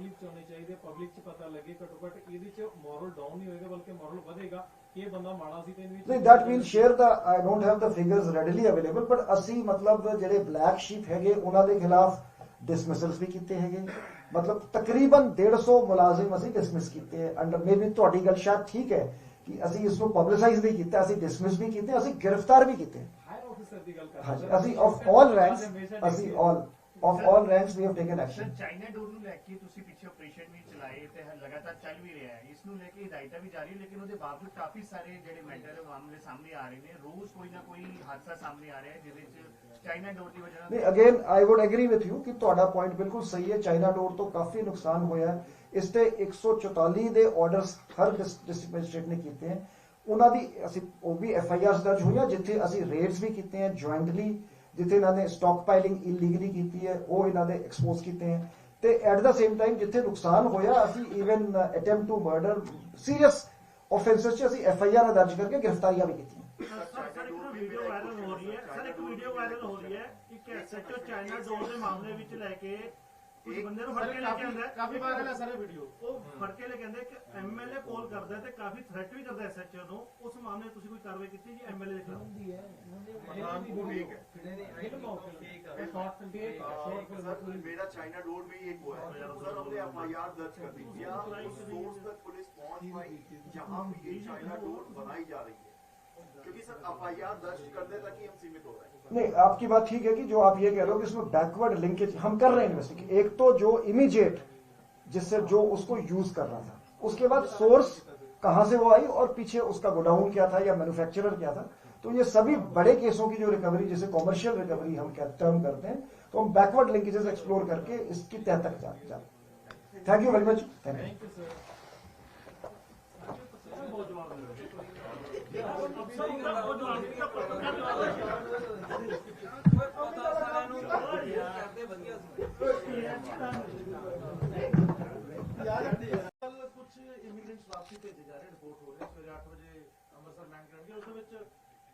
Public ਚ ਹੋਣੇ ਚਾਹੀਦੇ ਪਬਲਿਕ ਚ ਪਤਾ ਲੱਗੇ ਘੱਟੋ ਘੱਟ ਇਹਦੇ ਚ ਮੋਰਲ ਡਾਊਨ ਨਹੀਂ ਹੋਏਗਾ ਬਲਕਿ ਮੋਰਲ ਵਧੇਗਾ। ਇਹ ਬੰਦਾ ਮਾੜਾ ਸੀ ਤੇ ਇਹਦੇ ਵਿੱਚ ਨਹੀਂ that will share the I don't have the figures readily available but ਅਸੀਂ ਮਤਲਬ ਜਿਹੜੇ ਬਲੈਕ ਸ਼ੀਪ ਹੈਗੇ ਉਹਨਾਂ ਦੇ ਖਿਲਾਫ ਡਿਸਮਿਸਲਸ ਵੀ ਕੀਤੇ ਹੈਗੇ। ਮਤਲਬ ਤਕਰੀਬਨ 150 ਮੁਲਾਜ਼ਮ ਅਸੀਂ ਡਿਸਮਿਸ ਕੀਤੇ ਹੈ ਅੰਡਰ ਮੇਬੀ ਤੁਹਾਡੀ ਗੱਲ ਸ਼ਾਇਦ ਠੀਕ ਹੈ ਕਿ ਅਸੀਂ ਇਸ ਨੂੰ ਪਬਲਿਸਾਈਜ਼ ਨਹੀਂ ਕੀਤਾ ਅਸੀਂ ਡਿਸਮਿਸ ਵੀ ਕੀਤੇ ਅਸੀਂ ਗ੍ਰਿਫਤਾਰ ਵੀ ਕੀਤੇ। ਹਾਇਰ ਆਫੀਸਰ ਦੀ ਗੱਲ ਕਰ ਹਾਂਜੀ ਅਸੀਂ ਆਫ ਆਲ ਰੈਂਕਸ ਅਸੀਂ all of all ranks we have taken sir action China ਡੋਰ ਨੂੰ ਲੈ ਕੇ ਤੁਸੀਂ ਪਿੱਛੇ ਆਪਰੇਸ਼ਨ ਵੀ ਚਲਾਏ ਤੇ ਲਗਾਤਾਰ ਚੱਲ ਵੀ ਰਿਹਾ ਹੈ। ਇਸ ਨੂੰ ਲੈ ਕੇ ਹਦਾਇਤਾਂ ਵੀ ਜਾਰੀ ਲੇਕਿਨ ਉਹਦੇ ਬਾਵਜੂਦ ਕਾਫੀ ਸਾਰੇ ਜਿਹੜੇ ਮੈਟਰ ਮਾਮਲੇ ਸਾਹਮਣੇ ਆ ਰਹੇ ਨੇ। ਰੋਜ਼ ਕੋਈ ਨਾ ਕੋਈ ਹਾਦਸਾ ਸਾਹਮਣੇ ਆ ਰਿਹਾ ਹੈ ਜਿਹਦੇ ਚ ਚਾਈਨਾ ਡੋਰ ਦੀ ਵਜ੍ਹਾ ਨਹੀਂ again I would agree with you ਕਿ ਤੁਹਾਡਾ ਪੁਆਇੰਟ ਬਿਲਕੁਲ ਸਹੀ ਹੈ। ਚਾਈਨਾ ਡੋਰ ਤੋਂ ਕਾਫੀ ਨੁਕਸਾਨ ਹੋਇਆ ਇਸ ਤੇ 144 ਦੇ ਆਰਡਰਸ ਹਰ ਡਿਸਟ੍ਰਿਕਟ ਮੈਜਿਸਟ੍ਰੇਟ ਨੇ ਕੀਤੇ ਹਨ ਉਹਨਾਂ ਦੀ ਅਸੀਂ ਉਹ ਵੀ ਐਫ ਆਈ ਆਰਸ ਦਰਜ ਹੋਈਆਂ ਜਿੱਥੇ ਅਸੀਂ ਰੇਡਸ ਵੀ ਕੀਤੇ ਹਨ ਜੁਆਇੰਟਲੀ ਜਿੱਥੇ ਇਹਨਾਂ ਨੇ ਸਟਾਕ ਪਾਈਲਿੰਗ ਇਲੀਗਲੀ ਕੀਤੀ ਹੈ, ਉਹ ਇਹਨਾਂ ਦੇ ਐਕਸਪੋਜ਼ ਕੀਤੇ ਹਨ ਤੇ ਐਟ ਦਾ ਸੇਮ ਟਾਈਮ ਜਿੱਥੇ ਨੁਕਸਾਨ ਹੋਇਆ, ਅਸੀਂ even attempt to murder serious offences 'ਚ ਅਸੀਂ ਐਫ ਆਈ ਆਰ ਦਰਜ ਕਰਕੇ ਗ੍ਰਿਫਤਾਰੀਆਂ ਵੀ ਕੀਤੀਆਂ। ਵੀਡੀਓ ਵਾਇਰਲ ਹੋ ਰਹੀ ਹੈ। ਸਰ, ਇੱਕ ਵੀਡੀਓ ਵਾਇਰਲ ਹੋ ਰਹੀ ਹੈ ਇੱਕ ਐਸਐਚਓ ਚਾਈਨਾ ਡੋਰ ਦੇ ਮਾਮਲੇ ਵਿੱਚ ਲੈ ਕੇ ਕੁਝ ਬੰਦੇ ਨੂੰ ਫੜ ਕੇ ਲੈ ਕੇ ਆਂਦਾ ਕਾਫੀ ਵਾਇਰਲ ਹੈ ਸਰ ਵੀਡੀਓ ਉਹ ਫੜ ਕੇ ਲੈ ਕੇ ਆਂਦਾ ਕਿ ਐਮਐਲਏ ਕਾਲ ਕਰਦਾ ਹੈ ਤੇ ਕਾਫੀ ਥ੍ਰੈਟ ਵੀ ਕਰਦਾ ਐਸਐਚਓ ਨੂੰ ਉਸ ਮਾਮਲੇ 'ਚ ਤੁਸੀਂ ਕੋਈ ਕਾਰਵਾਈ ਕੀਤੀ ਜੀ ਐਮਐਲਏ ਦੇ ਖਿਲਾਫ ਪਠਾਨਕੋਟ ਇੱਕ ਫਿਲਮ ਆਉ ਇਹ ਸ਼ਾਰਟ ਫਿਲਮ ਇਹ ਸ਼ਾਰਟ सर ਫਿਲਮ मेरा चाइना डोर में एक हुआ है सर हमने एफ आई आर दर्ज कर दी क्या उस सोर्स तक पुलिस पहुंच पाई जहां पे ये चाइना डोर बनाई जा रही है क्योंकि सर एफ़ आई आर दर्ज करने तक ही हम सीमित हो रहे हैं। नहीं आपकी बात ठीक है कि जो आप ये कह रहे हो कि इसमें बैकवर्ड लिंकेज हम कर रहे हैं इन्वेस्टिगेशन एक तो जो इमीडिएट जिससे जो उसको यूज़ कर रहा था। उसके बाद सोर्स कहाँ से वो आई और पीछे उसका गोडाउन क्या था या मैन्युफैक्चरर क्या था? तो ये सभी बड़े केसों की जो रिकवरी जैसे कॉमर्शियल रिकवरी हम टर्म करते हैं तो हम बैकवर्ड लिंकेजेस एक्सप्लोर करके इसकी तह तक जा जाते thank you very much thank you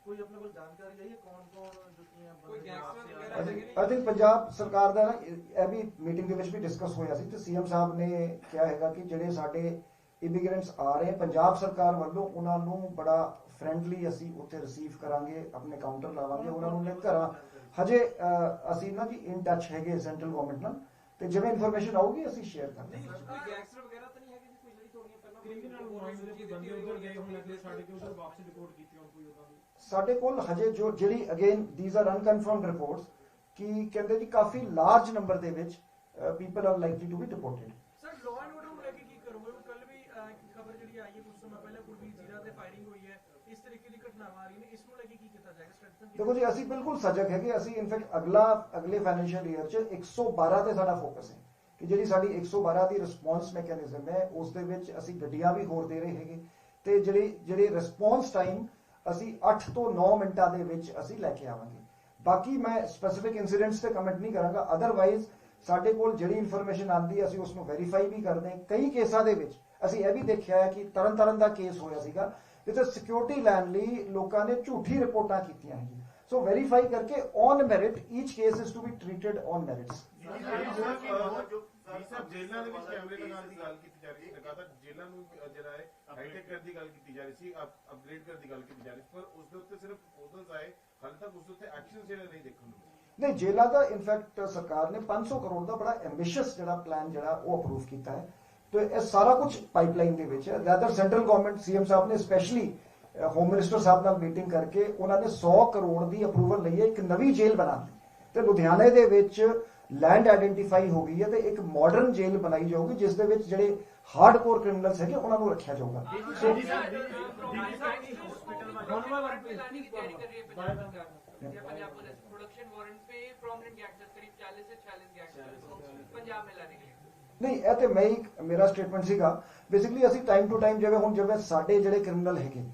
ਕੋਈ ਆਪਣੇ ਕੋਲ ਜਾਣਕਾਰੀ ਹੈ ਕੌਣ ਕੌਣ ਜੁੱਤੀਆਂ ਬੰਦੇ ਵਾਪਸੀ ਆ ਆਈ ਥਿੰਕ ਪੰਜਾਬ ਸਰਕਾਰ ਦਾ ਨਾ ਇਹ ਵੀ ਮੀਟਿੰਗ ਦੇ ਵਿੱਚ ਵੀ ਡਿਸਕਸ ਹੋਇਆ ਸੀ ਤੇ ਸੀਐਮ ਸਾਹਿਬ ਨੇ ਕਿਹਾ ਹੈਗਾ ਕਿ ਜਿਹੜੇ ਸਾਡੇ ਇਮੀਗ੍ਰੈਂਟਸ ਆ ਰਹੇ ਪੰਜਾਬ ਸਰਕਾਰ ਵੱਲੋਂ ਉਹਨਾਂ ਨੂੰ ਬੜਾ ਫ੍ਰੈਂਡਲੀ ਅਸੀਂ ਉੱਥੇ ਰਿਸੀਵ ਕਰਾਂਗੇ ਆਪਣੇ ਕਾਊਂਟਰ ਲਾਵਾਂਗੇ ਉਹਨਾਂ ਨੂੰ ਲੈ ਘਰਾਂ ਹਜੇ ਅਸੀਂ ਨਾ ਜੀ ਇਨ ਟੱਚ ਹੈਗੇ ਸੈਂਟਰਲ ਗਵਰਨਮੈਂਟ ਨਾਲ ਤੇ ਜਿਵੇਂ ਇਨਫੋਰਮੇਸ਼ਨ ਆਊਗੀ ਅਸੀਂ ਸ਼ੇਅਰ ਕਰਾਂਗੇ ਕ੍ਰਿਮੀਨਲ ਮਾਈਂਡ ਦੇ ਕੋਈ ਬੰਦੇ ਉਧਰ ਗਏ ਹੋਣ ਲੱਗੇ ਸਾਡੇ ਕੇ ਉਧਰ ਵਾਪਸ ਰਿਪੋਰਟ ਕੀਤੀ ਹੋਣ ਕੋਈ ਉਹਨਾਂ ਦੀ? ਸਾਡੇ ਕੋਲ ਹਜੇ ਜੋ ਜਿਹੜੀ again these are unconfirmed reports ਕਿ ਕਹਿੰਦੇ ਜੀ ਕਾਫੀ ਲਾਰਜ ਨੰਬਰ ਦੇ ਵਿੱਚ people are likely to be deported sir law and order ਨੂੰ ਲੈ ਕੇ ਕੀ ਕਰੋਗੇ ਕੱਲ ਵੀ ਅਹ, ਇੱਕ ਖਬਰ ਜਿਹੜੀ ਆਈ ਹੈ ਕੁਝ ਸਮਾਂ ਪਹਿਲਾਂ ਕੁਲਵੀਰ ਜ਼ੀਰਾ ਤੇ ਫਾਇਰਿੰਗ ਹੋਈ ਹੈ ਇਸ ਤਰੀਕੇ ਦੀ ਘਟਨਾਵਾਂ ਆ ਰਹੀਆਂ ਨੇ ਇਸ ਨੂੰ ਲੈ ਕੇ ਕੀ ਕੀਤਾ ਜਾਏਗਾ ਸਟ੍ਰੈਟਜੀ ਦੇਖੋ ਜੀ, ਅਸੀਂ ਬਿਲਕੁਲ ਸਜਗ ਹੈਗੇ, ਅਸੀਂ ਇਨਫੈਕਟ ਅਗਲਾ, ਅਗਲੇ ਫਾਈਨੈਂਸ਼ੀਅਲ ਈਅਰ 'ਚ 112 ਤੇ ਸਾਡਾ ਫੋਕਸ ਹੈ ਕਿ ਜਿਹੜੀ ਸਾਡੀ 112 ਦੀ ਰਿਸਪੌਂਸ ਮੈਕੈਨਿਜ਼ਮ ਹੈ, ਉਸ ਦੇ ਵਿੱਚ ਅਸੀਂ ਗੱਡੀਆਂ ਵੀ ਹੋਰ ਦੇ ਰਹੇ ਹੈਗੇ ਤੇ ਜਿਹੜੀ ਜਿਹੜੀ ਰਿਸਪੌਂਸ ਟਾਈਮ ਅਸੀਂ 8 ਤੋਂ 9 ਮਿੰਟਾਂ ਦੇ ਵਿੱਚ ਅਸੀਂ ਲੈ ਕੇ ਆਵਾਂਗੇ। ਬਾਕੀ ਮੈਂ ਸਪੈਸੀਫਿਕ ਇਨਸੀਡੈਂਟਸ ਤੇ ਕਮੈਂਟ ਨਹੀਂ ਕਰਾਂਗਾ ਅਦਰਵਾਈਜ਼ ਸਾਡੇ ਕੋਲ ਜਿਹੜੀ ਇਨਫੋਰਮੇਸ਼ਨ ਆਂਦੀ ਹੈ, ਅਸੀਂ ਉਸ ਨੂੰ ਵੈਰੀਫਾਈ ਵੀ ਕਰਦੇ ਹਾਂ। ਕਈ ਕੇਸਾਂ ਦੇ ਵਿੱਚ ਅਸੀਂ ਇਹ ਵੀ ਦੇਖਿਆ ਹੈ ਕਿ ਤਰਨ ਤਾਰਨ ਦਾ ਕੇਸ ਹੋਇਆ ਸੀਗਾ ਜਿੱਥੇ ਸਿਕਿਉਰਿਟੀ ਲੈਣ ਲਈ ਲੋਕਾਂ ਨੇ ਝੂਠੀ ਰਿਪੋਰਟਾਂ ਕੀਤੀਆਂ ਹੈਗੀਆਂ ਸੋ ਵੈਰੀਫਾਈ ਕਰਕੇ on merit each case is to be treated on merits जो ਸਰ ਜੇਲ੍ਹਾਂ ਦੇ ਵਿੱਚ ਕੈਮਰੇ ਲਗਾਉਣ ਦੀ ਗੱਲ ਕੀਤੀ ਜਾ ਰਹੀ ਸੀ ਲਗਾਤਾਰ ਜੇਲ੍ਹਾਂ ਨੂੰ ਅ, ਜਿਹੜਾ ਹੈ ਹਾਈਟੈਕ ਕਰਨ ਦੀ ਗੱਲ ਕੀਤੀ ਜਾ ਰਹੀ ਸੀ ਅਪਗ੍ਰੇਡ ਕਰਨ ਦੀ ਗੱਲ ਕੀਤੀ ਜਾ ਰਹੀ ਸੀ ਪਰ ਉਸ ਦੇ ਉੱਤੇ ਸਿਰਫ ਪ੍ਰਪੋਜ਼ਲਸ ਆਏ ਹਾਲੇ ਤੱਕ ਉਸ ਦੇ ਉੱਤੇ ਐਕਸ਼ਨ ਜਿਹੜੇ ਨਹੀਂ ਦੇਖਣ ਨੂੰ ਮਿਲੇ ਨਹੀਂ ਜੇਲਾ ਦਾ ਇਨਫੈਕਟ ਸਰਕਾਰ ਨੇ 500 ਕਰੋੜ ਦਾ ਬੜਾ ਐਂਬੀਸ਼ੀਅਸ ਜਿਹੜਾ ਪਲਾਨ ਜਿਹੜਾ ਉਹ ਅਪਰੂਵ ਕੀਤਾ ਹੈ ਤੇ ਇਹ ਸਾਰਾ ਕੁਝ ਪਾਈਪਲਾਈਨ ਦੇ ਵਿੱਚ ਹੈ ਰੈਦਰ ਸੈਂਟਰਲ ਗਵਰਨਮੈਂਟ ਸੀਐਮ ਸਾਹਿਬ ਨੇ ਸਪੈਸ਼ਲੀ ਹੋਮ ਮਿਨਿਸਟਰ ਸਾਹਿਬ ਨਾਲ ਮੀਟਿੰਗ ਕਰਕੇ ਉਹਨਾਂ ਨੇ 100 ਕਰੋੜ ਦੀ ਅਪਰੂਵਲ ਲਈ ਹੈ ਇੱਕ ਨਵੀਂ ਜੇਲ੍ਹ ਬਣਾਉਣ ਦੀ ਤੇ ਲੁਧਿਆਣੇ ਦੇ ਵਿੱਚ ਲੈਂਡ ਆਇਡੈਂਟੀਫਾਈ ਹੋ ਗਈ ਹੈ ਤੇ ਇੱਕ ਮਾਡਰਨ ਜੇਲ੍ਹ ਬਣਾਈ ਜਾਊਗੀ ਜਿਸ ਦੇ ਵਿੱਚ ਜਿਹੜੇ ਹਾਰਡਕੋਰ ਕ੍ਰਿਮੀਨਲਸ ਹੈਗੇ ਉਹਨਾਂ ਨੂੰ ਰੱਖਿਆ ਜਾਊਗਾ ਸੋ प्लानिंग की तैयारी कर रही है पंजाब सरकार या पंजाब पुलिस प्रोडक्शन वारंट पे प्रोमिनेंट गैंगस्टर्स करीब 40 से 40 ਨਹੀਂ, ਇਹ ਤੇ ਮੈਂ ਹੀ ਮੇਰਾ ਸਟੇਟਮੈਂਟ ਸੀਗਾ। ਬੇਸਿਕਲੀ ਅਸੀਂ ਟਾਈਮ ਟੂ ਟਾਈਮ ਜਿਵੇਂ ਹੁਣ ਜਿਵੇਂ ਸਾਡੇ ਜਿਹੜੇ ਕ੍ਰਿਮੀਨਲ ਹੈਗੇ,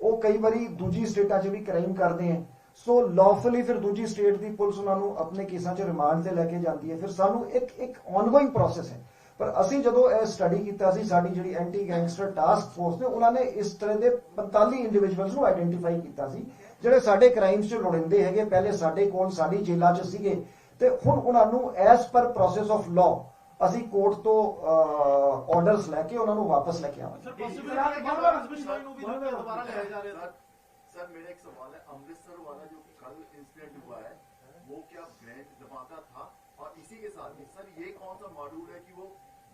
ਉਹ ਕਈ ਵਾਰੀ ਦੂਜੀ ਸਟੇਟਾਂ 'ਚ ਵੀ ਕ੍ਰਾਈਮ ਕਰਦੇ ਆ। ਸੋ ਲੌਫੁਲੀ ਫਿਰ ਦੂਜੀ ਸਟੇਟ ਦੀ ਪੁਲਿਸ ਉਹਨਾਂ ਨੂੰ ਆਪਣੇ ਕੇਸਾਂ 'ਚ ਰਿਮਾਂਡ ਤੇ ਲੈ ਕੇ ਜਾਂਦੀ ਹੈ। ਫਿਰ ਸਾਨੂੰ ਇੱਕ ਇੱਕ ਆਨਗੋਇੰਗ ਪ੍ਰੋਸੈਸ ਹੈ। ਪਰ ਅਸੀਂ ਜਦੋਂ ਇਹ ਸਟੱਡੀ ਕੀਤਾ ਸੀ ਸਾਡੀ ਜਿਹੜੀ ਐਂਟੀ ਗੈਂਗਸਟਰ ਟਾਸਕ ਫੋਰਸ ਨੇ, ਉਹਨਾਂ ਨੇ ਇਸ ਤਰ੍ਹਾਂ ਦੇ 45 ਇੰਡੀਵਿਜੂਅਲਸ ਨੂੰ ਆਇਡੈਂਟੀਫਾਈ ਕੀਤਾ ਸੀ, ਜਿਹੜੇ ਸਾਡੇ ਕ੍ਰਾਈਮਸ 'ਚ ਲੋੜਿੰਦੇ ਹੈਗੇ। ਪਹਿਲੇ ਸਾਡੇ ਕੋਲ ਸਾਡੀ ਜੇਲ੍ਹਾਂ 'ਚ ਸੀਗੇ। ਤੇ ਹੁਣ ਉਹਨਾਂ ਨੂੰ as per process of law ਅਸੀਂ ਕੋਰਟ ਤੋਂ ਆਰਡਰਸ ਲੈ ਕੇ ਉਹਨਾਂ ਨੂੰ ਵਾਪਸ ਲੈ ਕੇ ਆਵਾਂਗੇ ਸਰ ਪੋਸੀਬਿਲਿਟੀ ਹੈ ਕਿ ਹਸਬੈਂਡ ਵਾਈਫ ਨੂੰ ਵੀ ਦੁਬਾਰਾ ਲਿਆਇਆ ਜਾ ਰਿਹਾ सर सर मेरा एक सवाल है अमृतसर वाला जो कल इंसिडेंट हुआ है वो क्या ग्रैंड धमाका था और इसी के साथ ही सर ये कौन सा मॉड्यूल है कि वो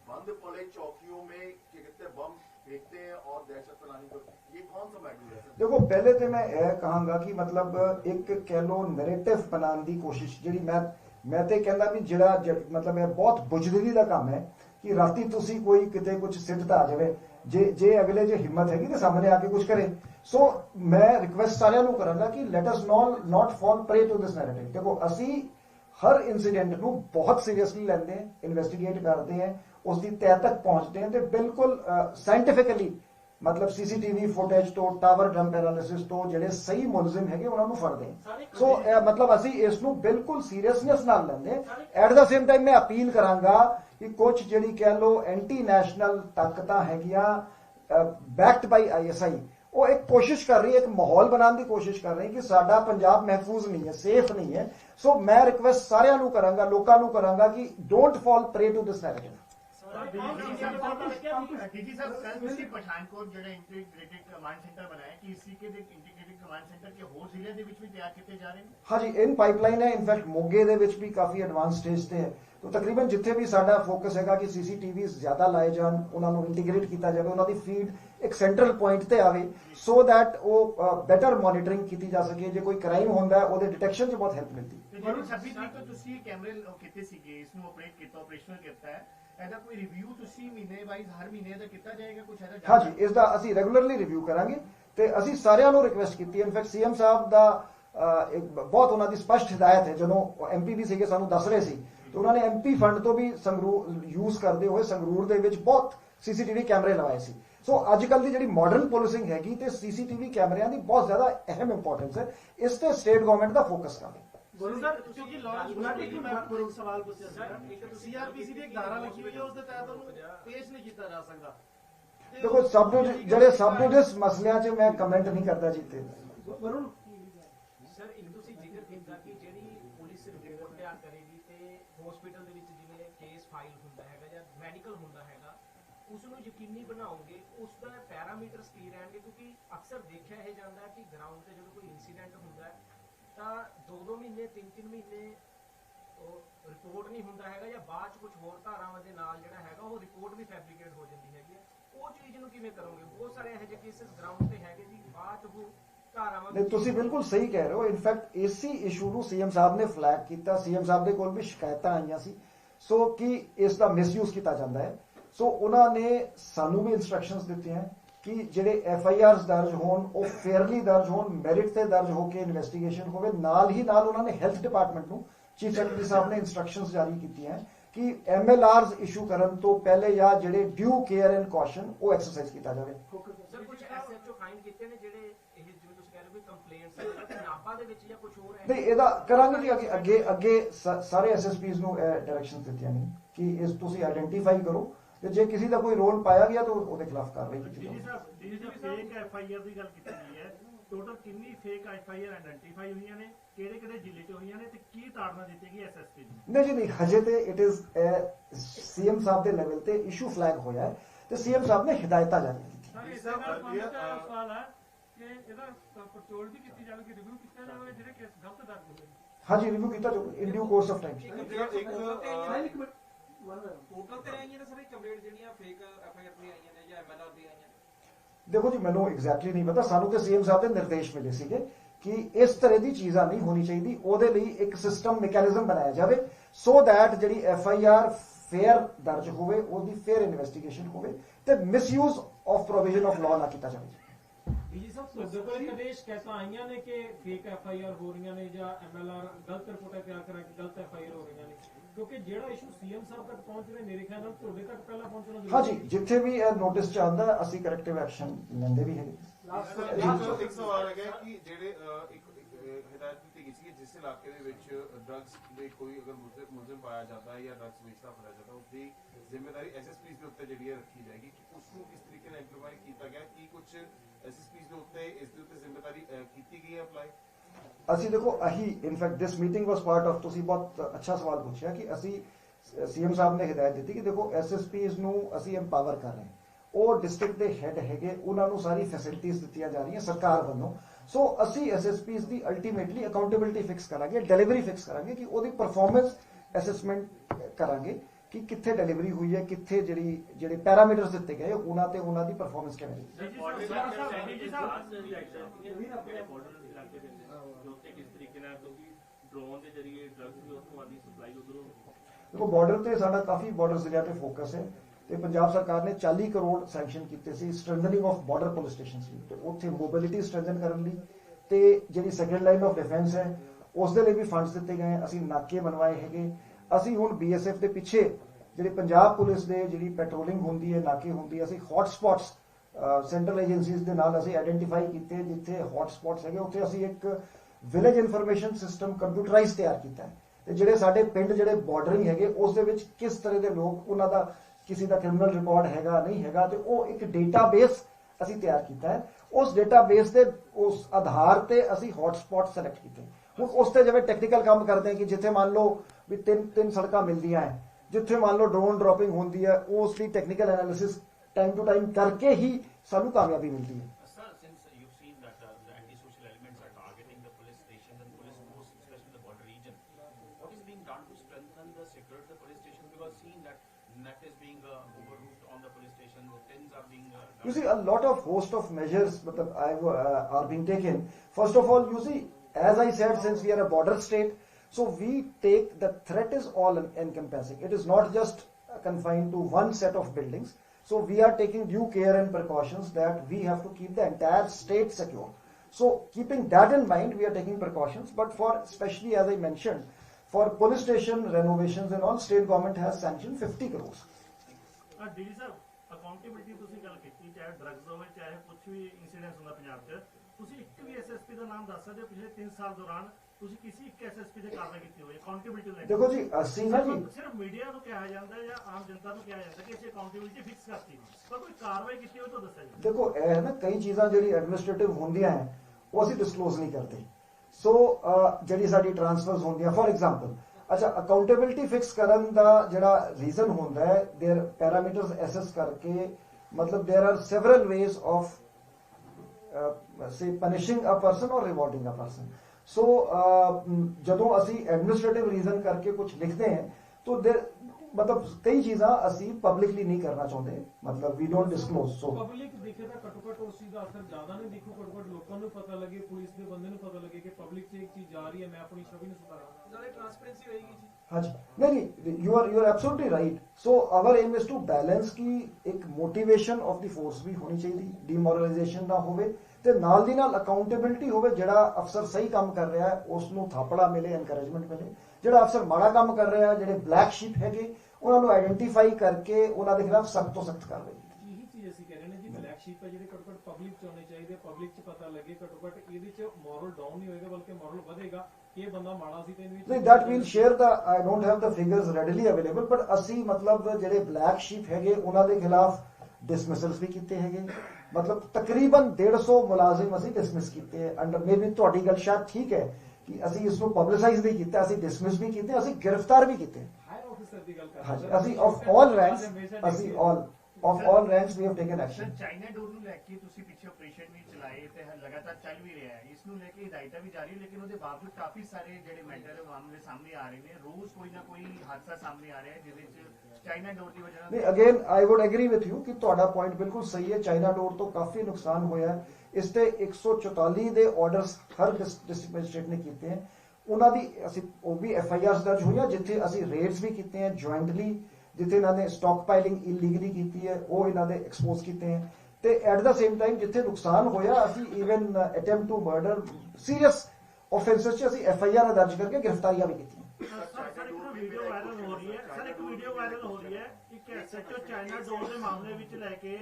बंद पड़े चौकियों में क्या कहते हैं बम फेंकते हैं और दहशत फैलाने को ये कौन सा मॉड्यूल है सर ਦੇਖੋ ਪਹਿਲੇ ਤੇ ਮੈਂ ਇਹ ਕਹਾਂਗਾ ਕਿ ਮਤਲਬ ਇੱਕ ਕਹਿ ਲੋ ਨੈਰੇਟਿਵ ਬਣਾਉਣ ਦੀ ਕੋਸ਼ਿਸ਼ ਜਿਹੜੀ ਮੈਂ ਮੈਂ ਤੇ ਕਹਿੰਦਾ ਵੀ ਜਿਹੜਾ ਮਤਲਬ ਇਹ ਬਹੁਤ ਬੁਜਦਿਲੀ ਦਾ ਕੰਮ ਹੈ ਕਿ ਰਾਤੀ ਤੁਸੀਂ ਕੋਈ ਕਿਤੇ ਕੁਝ ਸਿੱਟਦਾ ਆ ਜਾਵੇ ਜੇ ਜੇ ਅਗਲੇ ਜੇ ਹਿੰਮਤ ਹੈਗੀ ਤੇ ਸਾਹਮਣੇ ਆ ਕੇ ਕੁਝ ਕਰੇ। ਸੋ ਮੈਂ ਰਿਕਵੈਸਟ ਸਾਰਿਆਂ ਨੂੰ ਕਰਾਂਗਾ ਕਿ let us not not fall prey to this narrative ਦੇਖੋ, ਅਸੀਂ ਹਰ ਇਨਸੀਡੈਂਟ ਨੂੰ ਬਹੁਤ ਸੀਰੀਅਸਲੀ ਲੈਂਦੇ ਹਾਂ ਇਨਵੈਸਟੀਗੇਟ ਕਰਦੇ ਹਾਂ ਉਸ ਦੀ ਤਹਿ ਤੱਕ ਪਹੁੰਚਦੇ ਹਾਂ ਤੇ ਬਿਲਕੁਲ ਸਾਇੰਟੀਫਿਕਲੀ ਮਤਲਬ ਸੀਸੀਟੀਵੀ ਫੁਟੇਜ ਤੋਂ ਟਾਵਰ ਡੰਪ ਐਨਾਲਿਸਿਸ ਤੋਂ ਜਿਹੜੇ ਸਹੀ ਮੁਲਜ਼ਮ ਹੈਗੇ ਉਹਨਾਂ ਨੂੰ ਫੜਦੇ ਸੋ ਇਹ ਮਤਲਬ ਅਸੀਂ ਇਸ ਨੂੰ ਬਿਲਕੁਲ ਸੀਰੀਅਸਨੈਸ ਨਾਲ ਲੈਂਦੇ ਐਟ ਦਾ ਸੇਮ ਟਾਈਮ ਮੈਂ ਅਪੀਲ ਕਰਾਂਗਾ ਕਿ ਕੁਝ ਜਿਹੜੀ ਕਹਿ ਲੋ ਐਂਟੀ ਨੈਸ਼ਨਲ ਤਾਕਤਾਂ ਹੈਗੀਆਂ ਬੈਕਡ ਬਾਈ ਆਈਐਸਆਈ ਉਹ ਇੱਕ ਕੋਸ਼ਿਸ਼ ਕਰ ਰਹੀ ਹੈ ਇੱਕ ਮਾਹੌਲ ਬਣਾਉਣ ਦੀ ਕੋਸ਼ਿਸ਼ ਕਰ ਰਹੀ ਹੈ ਕਿ ਸਾਡਾ ਪੰਜਾਬ ਮਹਿਫੂਜ਼ ਨਹੀਂ ਹੈ ਸੇਫ ਨਹੀਂ ਹੈ। ਸੋ ਮੈਂ ਰਿਕਵੈਸਟ ਸਾਰਿਆਂ ਨੂੰ ਕਰਾਂਗਾ ਲੋਕਾਂ ਨੂੰ ਕਰਾਂਗਾ ਕਿ don't fall prey to this narrative DG ਸਾਹਿਬ ਕੱਲ ਤੁਸੀਂ ਪਠਾਨਕੋਟ ਜਿਹੜਾ ਇੰਟੀਗ੍ਰੇਟਿਡ ਕਮਾਂਡ ਸੈਂਟਰ ਬਣਾਇਆ ਕਿ ਇਸੀ ਕੇ ਦੇ ਇੰਟੀਗ੍ਰੇਟਿਡ ਕਮਾਂਡ ਸੈਂਟਰ ਕੇ ਹੋਰ ਜ਼ਿਲ੍ਹਿਆਂ ਦੇ ਵਿੱਚ ਵੀ ਤਿਆਰ ਕੀਤੇ ਜਾ ਰਹੇ ਨੇ ਹਾਂਜੀ ਇਨ ਪਾਈਪਲਾਈਨ ਹੈ ਇਨਫੈਕਟ ਮੋਗੇ ਦੇ ਵਿੱਚ ਵੀ ਕਾਫੀ ਐਡਵਾਂਸ ਸਟੇਜ ਤੇ ਹੈ। ਤਾਂ ਤਕਰੀਬਨ ਜਿੱਥੇ ਵੀ ਸਾਡਾ ਫੋਕਸ ਹੈਗਾ ਕਿ ਸੀਸੀਟੀਵੀ ਜ਼ਿਆਦਾ ਲਾਏ ਜਾਣ, ਉਹਨਾਂ ਨੂੰ ਇੰਟੀਗ੍ਰੇਟ ਕੀਤਾ ਜਾਵੇ, ਉਹਨਾਂ ਦੀ ਫੀਡ ਇੱਕ ਸੈਂਟਰਲ ਪੁਆਇੰਟ ਤੇ ਆਵੇ ਸੋ that ਉਹ ਬੈਟਰ ਮੋਨੀਟਰਿੰਗ ਕੀਤੀ ਜਾ ਸਕੇ। ਜੇ ਕੋਈ ਕ੍ਰਾਈਮ ਹੁੰਦਾ ਹੈ ਉਹਦੇ ਡਿਟੈਕਸ਼ਨ 'ਚ ਬਹੁਤ ਹੈਲਪ ਮਿਲਦੀ। ਜਿਹੜੇ 26 ਤਰੀਕ ਤੋਂ ਤੁਸੀਂ ਕੈਮਰੇ ਕੀਤੇ ਸੀਗੇ ਇਸ ਨੂੰ ਆਪਰੇਟ ਕੀਤਾ ਆਪਰੇਸ਼ਨਲ ਕੀਤਾ ਹੈ। ਇਹਦਾ ਕੋਈ ਰਿਵਿਊ ਤੁਸੀਂ ਮਹੀਨੇ ਵਾਈਜ਼ ਹਰ ਮਹੀਨੇ ਦਾ ਕੀਤਾ ਜਾਏਗਾ ਕੁਝ ਇਹਦਾ ਜਾਣਕਾਰੀ? ਹਾਂਜੀ ਇਸ ਦਾ ਅਸੀਂ ਰੈਗੂਲਰਲੀ ਰਿਵਿਊ ਕਰਾਂਗੇ ਤੇ ਅਸੀਂ ਸਾਰਿਆਂ ਨੂੰ ਰਿਕਵੈਸਟ ਕੀਤੀ ਹੈ। ਇਨਫੈਕਟ ਸੀਐਮ ਸਾਹਿਬ ਦਾ ਇੱਕ ਬਹੁਤ ਉਹਨਾਂ ਦੀ ਸਪਸ਼ਟ ਹਦਾਇਤ ਹੈ। ਜਦੋਂ ਐਮਪੀ ਵੀ ਸੀਗੇ ਸਾਨੂੰ ਦੱਸ ਰਹੇ ਸੀ ਤੇ ਉਹਨਾਂ ਨੇ ਐਮਪੀ ਫੰਡ ਤੋਂ ਵੀ ਸੰਗਰੂਰ ਯੂਜ਼ ਕਰਦੇ ਹੋਏ ਸੰਗਰੂਰ ਦੇ ਵਿੱਚ ਬਹੁਤ ਸੀਸੀਟੀਵੀ ਕੈਮਰੇ ਲਵਾਏ ਸੀ। ਸੋ ਅੱਜ ਕੱਲ ਦੀ ਜਿਹੜੀ ਮਾਡਰਨ ਪੁਲਿਸਿੰਗ ਹੈਗੀ ਤੇ ਸੀਸੀਟੀਵੀ ਕੈਮਰਿਆਂ ਦੀ ਬਹੁਤ ਜ਼ਿਆਦਾ ਅਹਿਮ ਇੰਪੋਰਟੈਂਸ ਹੈ। ਇਸ ਤੇ ਸਟੇਟ ਗਵਰਨਮੈਂਟ ਦਾ ਫੋਕਸ ਕਰੇ ਗੁਰੂ ਸਰ ਕਿਉਂਕਿ ਲਾਅ ਗੁਨਾਟੀ ਕੀ ਮੈਂ ਕੋਈ ਸਵਾਲ ਪੁੱਛਿਆ ਸੀ ਸੀਆਰਪੀਸੀ ਦੀ ਇੱਕ ਧਾਰਾ ਲਿਖੀ ਹੋਈ ਹੈ ਉਸ ਦੇ ਤਹਿਤ ਉਹਨੂੰ ਪੇਸ਼ ਨਹੀਂ ਕੀਤਾ ਜਾ ਸਕਦਾ। ਤੇ ਦੇਖੋ ਸਭ ਨੂੰ ਜਿਹੜੇ ਸਭ ਨੂੰ ਜਿਸ ਮਸਲਿਆਂ 'ਚ ਮੈਂ ਕਮੈਂਟ ਨਹੀਂ ਕਰਦਾ ਜੀ ਤੇ ਵਰੁਣ। ਸਰ ਇੱਕ ਤੁਸੀਂ ਜ਼ਿਕਰ ਕੀਤਾ ਕਿ ਜਿਹੜੀ ਪੁਲਿਸ ਰਿਪੋਰਟ ਤਿਆਰ ਕਰੇਗੀ ਤੇ ਹਸਪੀਟਲ ਦੇ ਵਿੱਚ ਜਿਵੇਂ ਕੇਸ ਫਾਈਲ ਹੁੰਦਾ ਹੈਗਾ ਜਾਂ ਮੈਡੀਕਲ ਹੁੰਦਾ ਹੈਗਾ ਉਸ ਨੂੰ ਯਕੀਨੀ ਬਣਾਓਗੇ ਉਸ ਦਾ ਪੈਰਾਮੀਟਰਸ ਕੀ ਰਹਿਣਗੇ? ਕਿਉਂਕਿ ਅਕਸਰ ਦੇਖਿਆ ਇਹ ਜਾਂਦਾ ਹੈ ਕਿ ਗਰਾਊਂਡ ਤੇ ਜਦੋਂ ਕੋਈ ਇਨਸੀਡੈਂਟ ਹੁੰਦਾ ਹੈ ਤਾਂ 2-2 ਮਹੀਨੇ 3-3 ਮਹੀਨੇ ਉਹ ਰਿਪੋਰਟ ਨਹੀਂ ਹੁੰਦਾ ਹੈਗਾ ਜਾਂ ਬਾਅਦ ਚ ਕੁਝ ਹੋਰ ਧਾਰਾਵਾਂ ਦੇ ਨਾਲ ਜਿਹੜਾ ਹੈਗਾ ਉਹ ਰਿਪੋਰਟ ਵੀ ਫੈਬਰੀਕੇਟ ਹੋ ਜਾਂਦੀ ਹੈਗੀ ਉਹ ਚੀਜ਼ ਨੂੰ ਕਿਵੇਂ ਕਰੋਗੇ? ਬਹੁਤ ਸਾਰੇ ਇਹੋ ਜਿਹੇ ਕੇਸਿਸ ਗਰਾਊਂਡ ਤੇ ਹੈਗੇ ਜੀ, ਬਾਅਦ ਉਹ ਧਾਰਾਵਾਂ ਨਹੀਂ, ਤੁਸੀਂ ਬਿਲਕੁਲ ਸਹੀ ਕਹਿ ਰਹੇ ਹੋ। ਇਨਫੈਕਟ ਇਸੀ ਇਸ਼ੂ ਨੂੰ ਸੀਐਮ ਸਾਹਿਬ ਨੇ ਫਲੈਗ ਕੀਤਾ। ਸੀਐਮ ਸਾਹਿਬ ਦੇ ਕੋਲ ਵੀ ਸ਼ਿਕਾਇਤਾਂ ਆਈਆਂ ਸੀ। ਸੋ ਕਿ ਇਸ ਦਾ ਮਿਸਯੂਜ਼ ਕੀਤਾ ਜਾਂਦਾ ਹੈ। ਸੋ ਉਹਨਾਂ ਨੇ ਸਾਨੂੰ ਵੀ ਇਨਸਟਰਕਸ਼ਨਸ ਦਿੱਤੀਆਂ ਕਿ ਜਿਹੜੇ ਐਫ ਆਈ ਆਰਸ ਦਰਜ ਹੋਣ ਉਹ ਫੇਅਰਲੀ ਦਰਜ ਹੋਣ ਮੈਰਿਟ ਤੇ ਦਰਜ ਹੋ ਕੇ ਇਨਵੈਸਟੀਗੇਸ਼ਨ ਹੋਵੇ। ਨਾਲ ਹੀ ਨਾਲ ਉਹਨਾਂ ਨੇ ਹੈਲਥ ਡਿਪਾਰਟਮੈਂਟ ਨੂੰ ਚੀਫ ਸੈਕਟਰੀ ਸਾਹਿਬ ਨੇ ਇਨਸਟਰਕਸ਼ਨਸ ਜਾਰੀ ਕੀਤੀਆਂ ਕਿ ਐਮ ਐਲ ਆਰਸ ਇਸ਼ੂ ਕਰਨ ਤੋਂ ਪਹਿਲੇ ਜਾਂ ਜਿਹੜੇ ਡਿਊ ਕੇਅਰ ਐਂਡ ਕਾਸ਼ਨ ਉਹ ਐਕਸਰਸਾਈਜ਼ ਕੀਤਾ ਜਾਵੇ। ਸਰ ਕੁਝ ਐਸਐਚਓ ਫਾਈਨ ਕੀਤੇ ਨੇ ਜਿਹੜੇ ਇਹ ਜਿਵੇਂ ਤੁਸੀਂ ਕਹਿ ਰਹੇ ਹੋ ਕੰਪਲੇਂਟਸ ਨਾਪਾ ਦੇ ਵਿੱਚ ਜਾਂ ਕੁਝ ਹੋਰ ਹੈ ਨਹੀਂ ਇਹਦਾ ਕਰਾਂਗੇ ਜੀ ਅੱਗੇ ਅੱਗੇ ਅੱਗੇ ਸਾਰੇ ਐਸਐਸਪੀਜ਼ ਨੂੰ ਇਹ ਡਾਇਰੈਕਸ਼ਨ ਦਿੱਤੀਆਂ ਨੇ ਕਿ ਇਸ ਤੁਸੀਂ ਆਇਡੈਂਟੀਫਾਈ ਕਰੋ। ਤੇ ਜੇ ਕਿਸੇ ਦਾ ਕੋਈ ਰੋਲ ਪਾਇਆ ਗਿਆ ਤਾਂ ਉਹਦੇ ਖਿਲਾਫ ਕਾਰਵਾਈ ਕੀਤੀ ਜਾਵੇ ਸਾਹਿਬ ਸਾਹਿਬ ਫੇਕ ਐਫ ਆਈ ਆਰ ਦੀ ਗੱਲ ਕੀਤੀ ਗਈ ਹੈ। ਟੋਟਲ ਕਿੰਨੀ fake F I R identify ਹੋਈਆਂ ਨੇ ਕਿਹੜੇ ਕਿਹੜੇ ਜ਼ਿਲ੍ਹੇ 'ਚ ਹੋਈਆਂ ਨੇ ਤੇ ਕੀ ਤਾੜਨਾ ਦਿੱਤੀ ਗਈ ਐਸਐਸਪੀ ਨੂੰ ਨਹੀਂ ਜੀ ਨਹੀਂ ਹਜੇ ਤੇ ਇਟ ਇਜ਼ ਸੀਐਮ ਸਾਹਿਬ ਦੇ ਲੈਵਲ ਤੇ ਇਸ਼ੂ ਫਲੈਗ ਹੋਇਆ ਹੈ ਤੇ ਸੀਐਮ ਸਾਹਿਬ ਨੇ ਹਦਾਇਤਾਂ ਜਾਰੀ ਕੀਤੀਆਂ। ਸਰ ਇਸ ਦਾ ਸਵਾਲ ਹੈ ਕਿ ਇਹਦਾ ਪਰਚੋਲ ਵੀ ਕੀਤੀ ਜਾਵੇ ਰਿਵਿਊ ਕੀਤਾ ਜਾਵੇ ਜਿਹੜੇ ਕੇਸ ਗਲਤ ਦਰਜ ਹੋਏ ਹਾਂਜੀ ਰਿਵਿਊ ਕੀਤਾ ਜੋ in due course of time ਇੱਕ ਟੋਟਲ ਤੇ ਆਈਆਂ ਨੇ ਸਰ ਇਹ ਕੰਪਲੇਂਟ ਜਿਹੜੀਆਂ ਫੇਕ ਐਫ ਆਈ ਆਰ ਦੀਆਂ ਆਈਆਂ ਨੇ ਜਾਂ ਐਮ ਐਲ ਆਰ ਦੀਆਂ ਆਈਆਂ ਨੇ? ਦੇਖੋ ਜੀ ਮੈਨੂੰ ਐਗਜ਼ੈਕਟਲੀ ਨਹੀਂ ਪਤਾ। ਸਾਨੂੰ ਤੇ ਸੀਐਮ ਸਾਹਿਬ ਦੇ ਨਿਰਦੇਸ਼ ਮਿਲੇ ਸੀਗੇ ਕਿ ਇਸ ਤਰ੍ਹਾਂ ਦੀ ਚੀਜ਼ਾਂ ਨਹੀਂ ਹੋਣੀ ਚਾਹੀਦੀ। ਉਹਦੇ ਲਈ ਇੱਕ ਸਿਸਟਮ ਮੈਕੈਨਿਜ਼ਮ ਬਣਾਇਆ ਜਾਵੇ ਸੋ that ਜਿਹੜੀ ਐਫ ਆਈ ਆਰ ਫੇਅਰ ਦਰਜ ਹੋਵੇ ਉਹਦੀ ਫੇਅਰ ਇਨਵੈਸਟੀਗੇਸ਼ਨ ਹੋਵੇ ਤੇ misuse of provision of law ਨਾ ਕੀਤਾ ਜਾਵੇ ਡੀਜੀ ਸਾਹਿਬ ਤੁਹਾਡੇ ਕੋਲ ਕਦੇ ਸ਼ਿਕਾਇਤਾਂ ਆਈਆਂ ਨੇ ਕਿ ਫੇਕ ਐਫ ਆਈ ਆਰ ਹੋ ਰਹੀਆਂ ਨੇ ਜਾਂ ਐਮ ਐਲ ਆਰ ਗਲਤ ਰਿਪੋਰਟਾਂ ਤਿਆਰ ਕਰਾ ਕੇ ਗਲਤ ਐਫ ਆਈ ਆਰ ਹੋ ਰਹੀਆਂ ਨੇ? ਕਿਉਂਕਿ ਜਿਹੜਾ ਇਸ਼ੂ ਸੀਐਮ ਸਾਹਿਬ ਤੱਕ ਪਹੁੰਚ ਰਿਹਾ ਮੇਰੇ ਖਿਆਲ ਨਾਲ ਤੁਹਾਡੇ ਤੱਕ ਪਹਿਲਾਂ ਪਹੁੰਚਣਾ ਜ਼ਰੂਰੀ ਹਾਂਜੀ ਹੈ। ਜਿੱਥੇ ਵੀ ਇਹ ਨੋਟਿਸ ਚ ਆਉਂਦਾ ਹੈ, ਅਸੀਂ ਕਰੈਕਟਿਵ ਐਕਸ਼ਨ ਲੈਂਦੇ ਵੀ ਹੈਗੇ। ਇੱਕ ਇੱਕ ਸਵਾਲ ਹੈਗਾ ਕਿ ਜਿਹੜੇ ਇੱਕ ਹਦਾਇਤ ਦਿੱਤੀ ਗਈ ਸੀ ਕਿ ਜਿਸ ਇਲਾਕੇ ਦੇ ਵਿੱਚ ਡਰੱਗਸ ਦੇ ਕੋਈ ਅਗਰ ਮੁਲਜ਼ਮ ਪਾਇਆ ਜਾਂਦਾ ਹੈ ਜਾਂ ਡਰੱਗਸ ਵੇਚਦਾ ਫੜਿਆ ਜਾਂਦਾ ਉਸ ਦੀ ਜ਼ਿੰਮੇਵਾਰੀ ਐਸਐਸਪੀਸ ਦੇ ਉੱਤੇ ਜਿਹੜੀ ਹੈ ਰੱਖੀ ਜਾਏਗੀ ਕਿ ਉਸ ਨੂੰ ਕਿਸ ਤਰੀਕੇ ਨਾਲ ਇੰਪਲੀਮੈਂਟ ਕੀਤਾ ਗਿਆ, ਕੀ ਕੁਝ ਐਸਐਸਪੀਸ ਦੇ ਉੱਤੇ, ਇਸ ਦੇ ਉੱਤੇ ਜ਼ਿੰਮੇਵਾਰੀ ਕੀਤੀ ਗਈ ਹੈ ਅਪਲਾਈ ਅਸੀਂ ਦੇਖੋ, ਅਹੀ in fact this meeting was part of ਤੁਸੀਂ ਬਹੁਤ ਅੱਛਾ ਸਵਾਲ ਪੁੱਛਿਆ ਕਿ ਅਸੀਂ ਸੀਐਮ ਸਾਹਿਬ ਨੇ ਹਦਾਇਤ ਦਿੱਤੀ ਕਿ ਦੇਖੋ ਐਸਐਸਪੀਜ਼ ਨੂੰ ਅਸੀਂ ਐਮਪਾਵਰ ਕਰ ਰਹੇ ਹਾਂ। ਉਹ ਡਿਸਟ੍ਰਿਕਟ ਦੇ ਹੈੱਡ ਹੈਗੇ, ਉਹਨਾਂ ਨੂੰ ਸਾਰੀ ਫੈਸਿਲਿਟੀਆਂ ਦਿੱਤੀਆਂ ਜਾ ਰਹੀਆਂ ਸਰਕਾਰ ਵੱਲੋਂ। ਸੋ ਅਸੀਂ ਐਸਐਸਪੀਜ਼ ਦੀ ਅਲਟੀਮੇਟਲੀ ਅਕਾਊਂਟੇਬਿਲਟੀ ਫਿਕਸ ਕਰਾਂਗੇ ਡਿਲੀਵਰੀ ਫਿਕਸ ਕਰਾਂਗੇ ਕਿ ਉਹਦੀ ਪਰਫਾਰਮੈਂਸ ਅਸੈਸਮੈਂਟ ਕਰਾਂਗੇ ਕਿ ਕਿੱਥੇ ਡਿਲੀਵਰੀ ਹੋਈ ਹੈ ਕਿੱਥੇ ਜਿਹੜੀ ਜਿਹੜੇ ਪੈਰਾਮੀਟਰਸ ਦਿੱਤੇ ਗਏ ਉਹਨਾਂ ਤੇ ਉਹਨਾਂ ਦੀ ਪਰਫਾਰਮੈਂਸ ਕਿਵੇਂ ਰਹੀ ਦੇਖੋ ਬਾਰਡਰ ਤੇ ਸਾਡਾ ਕਾਫੀ ਬਾਰਡਰ ਜ਼ਿਲ੍ਹਿਆਂ ਤੇ ਫੋਕਸ ਹੈ। ਤੇ ਪੰਜਾਬ ਸਰਕਾਰ ਨੇ 40 ਕਰੋੜ ਸੈਂਕਸ਼ਨ ਕੀਤੇ ਸੀ strengthening of border police stations ਲਈ। ਤੇ ਉੱਥੇ ਮੋਬਿਲਿਟੀ ਸਟਰੈਂਥਨ ਕਰਨ ਲਈ ਤੇ ਜਿਹੜੀ ਸੈਕੰਡ ਲਾਈਨ ਆਫ ਡਿਫੈਂਸ ਹੈ ਉਸ ਦੇ ਲਈ ਵੀ ਫੰਡਸ ਦਿੱਤੇ ਗਏ। ਅਸੀਂ ਨਾਕੇ ਬਣਵਾਏ ਹੈਗੇ। ਅਸੀਂ ਹੁਣ ਬੀਐਸਐਫ ਦੇ ਪਿੱਛੇ ਜਿਹੜੇ ਪੰਜਾਬ ਪੁਲਿਸ ਦੇ ਜਿਹੜੀ ਪੈਟਰੋਲਿੰਗ ਹੁੰਦੀ ਹੈ, ਨਾਕੇ ਹੁੰਦੀ ਹੈ, ਅਸੀਂ ਹੌਟ ਸਪੌਟਸ ਸੈਂਟਰਲ ਏਜੰਸੀਜ਼ ਦੇ ਨਾਲ ਅਸੀਂ ਆਇਡੈਂਟੀਫਾਈ ਕੀਤੇ ਜਿੱਥੇ ਹੌਟ ਸਪੌਟਸ ਹੈਗੇ। ਉੱਥੇ ਅਸੀਂ ਇੱਕ ਵਿਲੇਜ ਇਨਫੋਰਮੇਸ਼ਨ ਸਿਸਟਮ ਕੰਪਿਊਟਰਾਈਜ਼ ਤਿਆਰ ਕੀਤਾ ਹੈ। ਤੇ ਜਿਹੜੇ ਸਾਡੇ ਪਿੰਡ ਜਿਹੜੇ ਬਾਰਡਰਿੰਗ ਹੈਗੇ, ਉਸ ਦੇ ਵਿੱਚ ਕਿਸ ਤਰ੍ਹਾਂ ਦੇ ਲੋਕ ਉਹਨਾਂ ਦਾ ਕਿਸੇ ਦਾ ਕ੍ਰਿਮੀਨਲ ਰਿਕਾਰਡ ਹੈਗਾ, ਨਹੀਂ ਹੈਗਾ, ਤੇ ਉਹ ਇੱਕ ਡੇਟਾਬੇਸ ਅਸੀਂ ਤਿਆਰ ਕੀਤਾ ਹੈ। ਉਸ ਡੇਟਾਬੇਸ ਦੇ, ਉਸ ਆਧਾਰ ਤੇ ਅਸੀਂ ਹੌਟ ਸਿਲੈਕਟ ਕੀਤੇ ਹੁਣ ਉਸ ਤੇ ਜਿਵੇਂ ਟੈਕਨੀਕਲ ਕੰਮ ਕਰਦੇ ਹਾਂ ਕਿ ਜਿੱਥੇ ਮੰਨ ਲਓ ਵੀ ਤਿੰਨ ਤਿੰਨ ਸੜਕਾਂ ਮਿਲਦੀਆਂ ਹੈ, ਜਿੱਥੇ ਮੰਨ ਲਓ ਡਰੋਨ ਡ੍ਰੌਪਿੰਗ ਹੁੰਦੀ ਹੈ, ਉਸ ਦੀ technical analysis time to time ਕਰਕੇ ਹੀ ਸਾਨੂੰ ਕਾਮਯਾਬੀ ਮਿਲਦੀ ਹੈ। You see, a lot of host of measures uh, are being taken. First of all, you see, as I said, since we are a border state, so we take the threat is all encompassing. It is not just uh, confined to one set of buildings. So we are taking due care and precautions that we have to keep the entire state secure. So keeping that in mind, we are taking precautions. But for especially as I mentioned, for police station renovations and all, state government has sanctioned 50 crores. Uh, accountability ਤੁਸੀਂ ਗੱਲ ਕੀਤੀ ਚਾਹੇ drugs ਹੋਵੇ ਚਾਹੇ ਕੁਝ ਵੀ incidents ਹੁੰਦਾ ਪੰਜਾਬ 'ਚ ਤੁਸੀਂ ਇੱਕ ਵੀ ਐਸਐਸਪੀ ਦਾ ਨਾਮ ਦੱਸ ਸਕਦੇ ਹੋ ਪਿਛਲੇ 3 ਸਾਲ ਦੌਰਾਨ ਤੁਸੀਂ ਕਿਸੇ ਇੱਕ ਐਸਐਸਪੀ ਤੇ ਕਾਰਵਾਈ ਕੀਤੀ ਹੋਵੇ ਅਕਾਊਂਟੇਬਿਲਟੀ ਲੈ ਕੇ ਦੇਖੋ ਜੀ ਅਸੀਂ ਨਾ ਜੀ ਸਿਰਫ ਮੀਡੀਆ ਨੂੰ ਕਿਹਾ ਜਾਂਦਾ ਜਾਂ ਆਮ ਜਨਤਾ ਨੂੰ ਕਿਹਾ ਜਾਂਦਾ ਕਿ ਅਸੀਂ ਅਕਾਊਂਟੇਬਿਲਟੀ ਫਿਕਸ ਕਰਤੀ। ਪਰ ਕੋਈ ਕਾਰਵਾਈ ਕੀਤੀ ਹੋਵੇ ਤਾਂ ਦੱਸਿਆ ਜਾਵੇ ਦੇਖੋ ਇਹ ਹੈ ਨਾ ਕਈ ਚੀਜ਼ਾਂ ਜਿਹੜੀ ਐਡਮਿਨਿਸਟ੍ਰੇਟਿਵ ਹੁੰਦੀਆਂ ਹੈ ਉਹ ਅਸੀਂ ਡਿਸਕਲੋਜ਼ ਨਹੀਂ ਕਰਦੇ। ਸੋ ਜਿਹੜੀ ਸਾਡੀ ਟ੍ਰਾਂਸਫਰਸ ਹੁੰਦੀਆਂ ਫੋਰ ਐਗਜ਼ਾਮਪਲ ਅੱਛਾ ਅਕਾਊਂਟੇਬਿਲਟੀ ਫਿਕਸ ਕਰਨ ਦਾ ਜਿਹੜਾ ਰੀਜ਼ਨ ਹੁੰਦਾ ਹੈ देयर ਪੈਰਾਮੀਟਰਸ ਐਸੈਸ ਕਰਕੇ ਮਤਲਬ there are several ways of say punishing a person or rewarding a person so ਜਦੋਂ ਅਸੀਂ ਐਡਮਿਨਿਸਟ੍ਰੇਟਿਵ ਰੀਜ਼ਨ ਕਰਕੇ ਕੁਝ ਲਿਖਦੇ ਹਾਂ तो there ਮਤਲਬ ਕਈ ਚੀਜ਼ਾਂ ਅਸੀਂ ਪਬਲਿਕਲੀ ਨਹੀਂ ਕਰਨਾ ਚਾਹੁੰਦੇ। ਮਤਲਬ we don't disclose so public ਦਿਖੇ ਤਾਂ ਘੱਟੋ ਘੱਟ ਉਸ ਚੀਜ਼ ਦਾ ਅਸਰ ਜ਼ਿਆਦਾ ਨਹੀਂ ਦਿਖੂ ਘੱਟੋ ਘੱਟ ਲੋਕਾਂ ਨੂੰ ਪਤਾ ਲੱਗੇ ਪੁਲਿਸ ਦੇ ਬੰਦੇ ਨੂੰ ਪਤਾ ਲੱਗੇ ਕਿ ਪਬਲਿਕ 'ਚ ਇੱਕ ਚੀਜ਼ ਜਾ ਰਹੀ ਹੈ ਮੈਂ ਆਪਣੀ ਛਵੀ ਨੂੰ ਸੁਧਾਰਾਂ। ਨਾਲੇ ਟ੍ਰਾਂਸਪੇਰੈਂਸੀ ਰਹੇਗੀ ਜੀ। ਹਾਂਜੀ। ਨਹੀਂ ਨਹੀਂ you are you are absolutely right so our aim is to balance ਕੀ ਇੱਕ ਮੋਟੀਵੇਸ਼ਨ ਆਫ ਦੀ ਫੋਰਸ ਵੀ ਹੋਣੀ ਚਾਹੀਦੀ ਡੀਮੋਰਲਾਈਜੇਸ਼ਨ ਨਾ ਹੋਵੇ ਤੇ ਨਾਲ ਦੀ ਨਾਲ ਅਕਾਊਂਟੇਬਿਲਟੀ ਹੋਵੇ ਜਿਹੜਾ ਅਫਸਰ ਸਹੀ ਕੰਮ ਕਰ ਰਿਹਾ ਹੈ ਉਸ ਨੂੰ ਥਾਪੜਾ ਮਿਲੇ ਐਨਕਰੇਜਮੈਂਟ ਮਿਲੇ। ਜਿਹੜਾ ਅਫਸਰ ਮਾੜਾ ਕੰਮ ਕਰ ਰਿਹਾ ਹੈ ਜਿਹੜੇ ਬਲੈਕ ਸ਼ੀਪ ਹੈਗੇ ਉਹਨਾਂ ਨੂੰ ਆਇਡੈਂਟੀਫਾਈ ਕਰਕੇ ਉਹਨਾਂ ਦੇ ਖਿਲਾਫ ਸਖਤ ਤੋਂ ਸਖਤ ਕਾਰਵਾਈ ਕੀਤੀ ਇਹੀ ਚੀਜ਼ ਅਸੀਂ ਕਹਿ ਰਹੇ ਨੇ ਜੀ ਬਲੈਕ ਸ਼ੀਪ ਹੈ ਜਿਹੜੇ ਘੱਟੋ ਘੱਟ ਪਬਲਿਕ 'ਚ ਹੋਣੇ ਚਾਹੀਦੇ ਪਬਲਿਕ 'ਚ ਪਤਾ ਲੱਗੇ ਘੱਟੋ ਘੱਟ ਇਹਦੇ 'ਚ ਮੋਰਲ ਡਾਊਨ ਨਹੀਂ ਹੋਏਗਾ ਬਲਕਿ ਮੋਰਲ ਵਧੇਗਾ। ਕਿ ਇਹ ਬੰਦਾ ਮਾੜਾ ਸੀ ਤੇ ਇਹਨੂੰ ਨਹੀਂ that we'll share the I don't have the figures readily available but ਅਸੀਂ ਮਤਲਬ ਜਿਹੜੇ ਬਲੈਕ ਸ਼ੀਪ ਹੈਗੇ ਉਹਨਾਂ ਦੇ ਖਿਲਾਫ ਡਿਸਮਿਸਲਸ ਵੀ ਕੀਤੇ ਹੈਗੇ। ਮਤਲਬ ਤਕਰੀਬਨ 150 ਮੁਲਾਜ਼ਮ ਅਸੀਂ ਡਿਸਮਿਸ ਕੀਤੇ ਅੰਡਰ ਮੇਬੀ ਤੁਹਾਡੀ ਗੱਲ ਸ਼ਾਇਦ ਠੀਕ ਹੈ ਕਿ ਅਸੀਂ ਇਸ ਨੂੰ ਪਬਲਿਸਾਈਜ਼ ਨਹੀਂ ਕੀਤਾ ਅਸੀਂ ਡਿਸਮਿਸ ਵੀ ਕੀਤੇ ਅਸੀਂ ਗ੍ਰਿਫਤਾਰ ਵੀ ਕੀਤੇ। ਹਾਂਜੀ। ਅਸੀਂ ਆਫ ਆਲ ਰੈਂਕਸ ਅਸੀਂ all of all ranks we have taken action China ਡੋਰ ਨੂੰ ਲੈ ਕੇ ਤੁਸੀਂ ਪਿੱਛੇ ਆਪਰੇਸ਼ਨ ਵੀ ਚਲਾਏ ਤੇ ਲਗਾਤਾਰ ਚੱਲ ਵੀ ਰਿਹਾ ਹੈ। ਇਸ ਨੂੰ ਲੈ ਕੇ ਹਦਾਇਤਾਂ ਵੀ ਜਾਰੀ ਲੇਕਿਨ ਉਹਦੇ ਬਾਵਜੂਦ ਕਾਫੀ ਸਾਰੇ ਜਿਹੜੇ ਮੈਟਰ ਮਾਮਲੇ ਸਾਹਮਣੇ ਆ ਰਹੇ ਨੇ ਰੋਜ਼ ਕੋਈ ਨਾ ਕੋਈ ਹਾਦਸਾ ਸਾਹਮਣੇ ਆ ਰਿਹਾ ਹੈ ਜਿਹਦੇ ਵਿੱਚ ਚਾਈਨਾ ਡੋਰ ਦੀ ਵਜ੍ਹਾ ਨਹੀਂ again I would agree with you ਕਿ ਤੁਹਾਡਾ ਪੁਆਇੰਟ ਬਿਲਕੁਲ ਸਹੀ ਹੈ। ਚਾਈਨਾ ਡੋਰ ਤੋਂ ਕਾਫੀ ਨੁਕਸਾਨ ਹੋਇਆ ਹੈ। ਇਸ ਤੇ 144 ਦੇ ਆਰਡਰਸ ਹਰ ਡਿਸਟ੍ਰਿਕਟ ਮੈਜਿਸਟ੍ਰੇਟ ਨੇ ਕੀਤੇ ਹਨ ਉਹਨਾਂ ਦੀ ਅਸੀਂ ਉਹ ਵੀ ਐਫ ਆਈ ਆਰਸ ਦਰਜ ਹੋਈਆਂ, ਜਿੱਥੇ ਅਸੀਂ ਰੇਡਸ ਵੀ ਕੀਤੇ ਹਨ ਜੁਆਇੰਟਲੀ ਜਿੱਥੇ ਇਹਨਾਂ ਨੇ ਸਟਾਕ ਪਾਈਲਿੰਗ ਇਲੀਗਲੀ ਕੀਤੀ ਹੈ, ਉਹ ਇਹਨਾਂ ਦੇ ਐਕਸਪੋਜ਼ ਕੀਤੇ ਹਨ ਤੇ ਐਟ ਦਾ ਸੇਮ ਟਾਈਮ ਜਿੱਥੇ ਨੁਕਸਾਨ ਹੋਇਆ, ਅਸੀਂ even attempt to murder serious offences 'ਚ ਅਸੀਂ ਐਫ ਆਈ ਆਰ ਦਰਜ ਕਰਕੇ ਗ੍ਰਿਫਤਾਰੀਆਂ ਵੀ ਕੀਤੀਆਂ। ਸਰ ਇੱਕ ਵੀਡੀਓ ਵਾਇਰਲ ਹੋ ਰਹੀ ਹੈ। ਸਰ, ਇੱਕ ਵੀਡੀਓ ਵਾਇਰਲ ਹੋ ਰਹੀ ਹੈ ਇੱਕ ਐਸਐਚਓ ਚਾਈਨਾ ਡੋਰ ਦੇ ਮਾਮਲੇ ਵਿੱਚ ਲੈ ਕੇ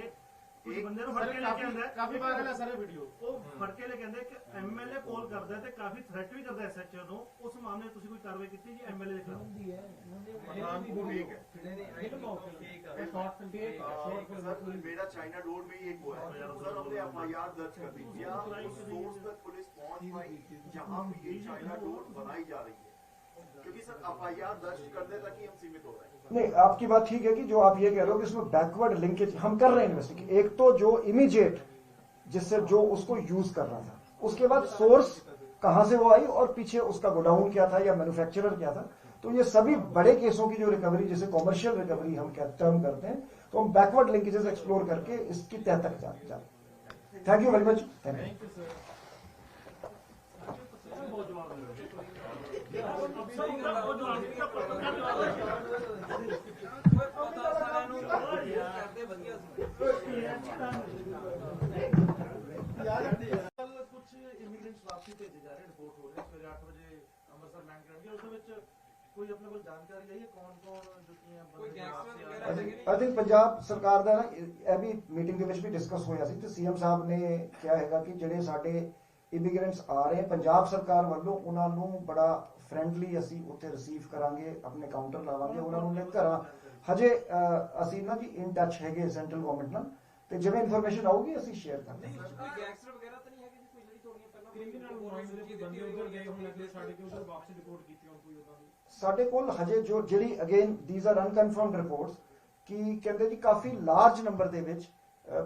ਕੁਝ ਬੰਦੇ ਨੂੰ ਫੜ ਕੇ ਲੈ ਕੇ ਆਉਂਦਾ ਹੈ। ਕਾਫੀ ਵਾਇਰਲ ਹੈ ਸਾਰੇ ਵੀਡੀਓ ਉਹ ਫੜ ਕੇ ਲੈ ਕੇ ਆਉਂਦੇ ਕਿ ਐਮਐਲਏ ਕਾਲ ਕਰਦਾ ਹੈ ਤੇ ਕਾਫੀ ਥ੍ਰੈਟ ਵੀ ਕਰਦਾ ਐਸਐਚਓ ਨੂੰ ਉਸ ਮਾਮਲੇ 'ਚ ਤੁਸੀਂ ਕੋਈ ਕਾਰਵਾਈ ਕੀਤੀ ਜੀ ਐਮਐਲਏ ਦੇ ਖਿਲਾਫ सर मेरा चाइना डोर में ही एक हुआ है सर हमने एफ आई आर दर्ज कर दी क्या उस सोर्स तक पुलिस पहुंच पाई जहां पे ये चाइना डोर बनाई जा रही है क्योंकि सर एफ़ दर्ज करने तक ही हम सीमित हो रहे हैं। नहीं आपकी बात ठीक है कि जो आप ये कह रहे हो कि इसमें बैकवर्ड लिंकेज हम कर रहे हैं इन्वेस्टिगेट एक तो जो इमीडिएट जिससे जो उसको यूज़ कर रहा था। उसके बाद सोर्स कहाँ से वो आई और पीछे उसका गोडाउन क्या था या मैन्युफैक्चरर क्या था? तो ये सभी बड़े केसों की जो रिकवरी जैसे कॉमर्शियल रिकवरी हम टर्म करते हैं तो हम बैकवर्ड लिंकेजेस एक्सप्लोर करके इसकी तह तक जा जाते thank you very much thank you ਕੁਝ ਇਮੀਗ੍ਰੈਂਟਸ ਵਾਪਸੀ ਭੇਜੇ ਜਾ ਰਹੇ ਰਿਪੋਰਟ ਹੋ ਰਹੀ ਸਵੇਰੇ 8 ਵਜੇ ਅੰਮ੍ਰਿਤਸਰ ਲੈਂਡ ਕਰਨਗੇ ਉਸ ਵਿੱਚ ਕੋਈ ਆਪਣੇ ਕੋਲ ਜਾਣਕਾਰੀ ਆਈ ਕੌਣ ਕੌਣ ਜੁੱਤੀਆਂ ਕੋਈ ਗੈਂਗਸਟਰ ਵਗੈਰਾ ਆਈ ਥਿੰਕ ਪੰਜਾਬ ਸਰਕਾਰ ਦਾ ਨਾ, ਇਹ ਵੀ ਮੀਟਿੰਗ ਦੇ ਵਿੱਚ ਵੀ ਡਿਸਕਸ ਹੋਇਆ ਸੀ ਤੇ ਸੀਐਮ ਸਾਹਿਬ ਨੇ ਕਿਹਾ ਹੈਗਾ ਕਿ ਜਿਹੜੇ ਸਾਡੇ ਇਮੀਗ੍ਰੈਂਟਸ ਆ ਰਹੇ ਪੰਜਾਬ ਸਰਕਾਰ ਵੱਲੋਂ ਉਹਨਾਂ ਨੂੰ ਬੜਾ ਫ੍ਰੈਂਡਲੀ ਅਸੀਂ ਉੱਥੇ ਰਿਸੀਵ ਕਰਾਂਗੇ ਆਪਣੇ ਕਾਊਂਟਰ ਲਾਵਾਂਗੇ ਉਹਨਾਂ ਨੂੰ ਨੇ ਘਰਾਂ। ਹਜੇ ਅਸੀਂ ਨਾ ਜੀ ਇਨ ਟੱਚ ਹੈਗੇ ਸੈਂਟਰਲ ਗਵਰਨਮੈਂਟ ਨਾਲ ਤੇ ਜਿਵੇਂ ਇਨਫੋਰਮੇਸ਼ਨ ਆਊਗੀ ਅਸੀਂ ਸ਼ੇਅਰ ਕਰਾਂਗੇ ਕੋਈ ਗੈਂਗਸਟਰ ਵਗੈਰਾ ਤਾਂ ਨਹੀਂ ਹੈਗੇ ਜੀ ਕੋਈ ਜਿਹੜੀ ਤੁਹਾਡੀਆਂ ਪਹਿਲਾਂ ਕ੍ਰਿਮੀਨਲ ਮਾਈਂਡ ਦੇ ਬੰਦੇ ਉਧਰ ਗਏ ਹੋਣ ਅਗਲੇ ਸਾਡੇ ਕਿ ਉਧਰ ਵਾਪਸ ਰਿਪੋਰਟ ਕੀਤੀ ਹੋਣ ਕੋਈ ਉਦਾਂ ਸਾਡੇ ਕੋਲ ਹਜੇ ਜੋ ਜਿਹੜੀ again these are unconfirmed reports ਕਿ ਕਹਿੰਦੇ ਜੀ ਕਾਫੀ ਲਾਰਜ ਨੰਬਰ ਦੇ ਵਿੱਚ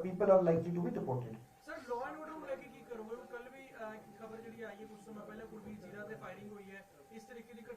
people are likely to be deported sir law and order ਨੂੰ ਲੈ ਕੇ ਕੀ ਕਰੋਗੇ ਕੱਲ ਵੀ ਖਬਰ ਜਿਹੜੀ ਆਈ ਹੈ ਕੁਝ ਸਮਾਂ ਪਹਿਲਾਂ ਕੁਲਵੀਰ ਜੀਰਾ ਤੇ ਫਾਇਰਿੰਗ ਹੋਈ ਹੈ ਇਸ ਤਰੀਕੇ ਦੀ ਘਟਨਾਵਾਂ ਆ ਰਹੀਆਂ ਨੇ ਇਸ ਨੂੰ ਲੈ ਕੇ ਕੀ ਕੀਤਾ ਜਾਏਗਾ ਸਟ੍ਰੈਂਥਨ